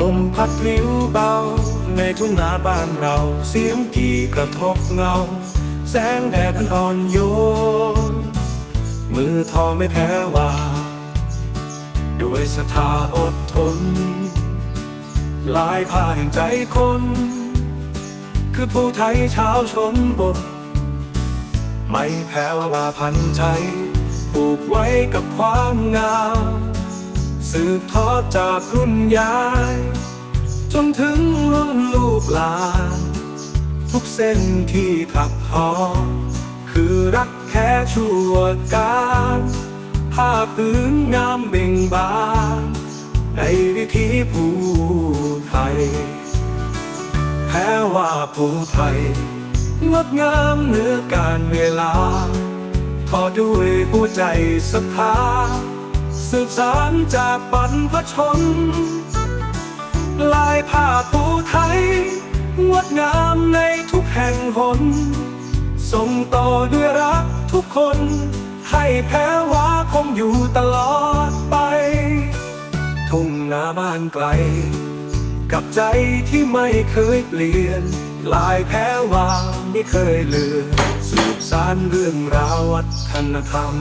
ลมพัดพลิ้วเบา ในทุ่งนาบ้านเรา เสียงกี่กระทบเงา แสงแดดอันอ่อนโยน มือทอไม่แพ้ว่า ด้วยศรัทธาอดทน ลายผ้าแห่งใจคน คือผู้ไทยชาวชนบท ไม่แพ้ว่าพันใจผูกไว้กับความงาม สืบทอดจากรุ่นยาย จนถึงรุ่นลูกหลาน ทุกเส้นที่ถักทอคือรักแค่ชั่วการผ้าพื้นงามเบ่งบาน ในวิถีผู้ไทย แพ้ว่าผู้ไทย งดงามเหนือการเวลาทอด้วยหัวใจศรัทธา สืบสานจากบรรพชน ลายผ้าผู้ไทย งดงามในทุกแห่งหนส่งต่อด้วยรักทุกคน ให้แพ้ว่าคงอยู่ตลอดไป ทุ่งนาบ้านไกล กับใจที่ไม่เคยเปลี่ยน ลายแพ้ว่าไม่เคยเลือนสืบสานเรื่องราววัฒนธรรม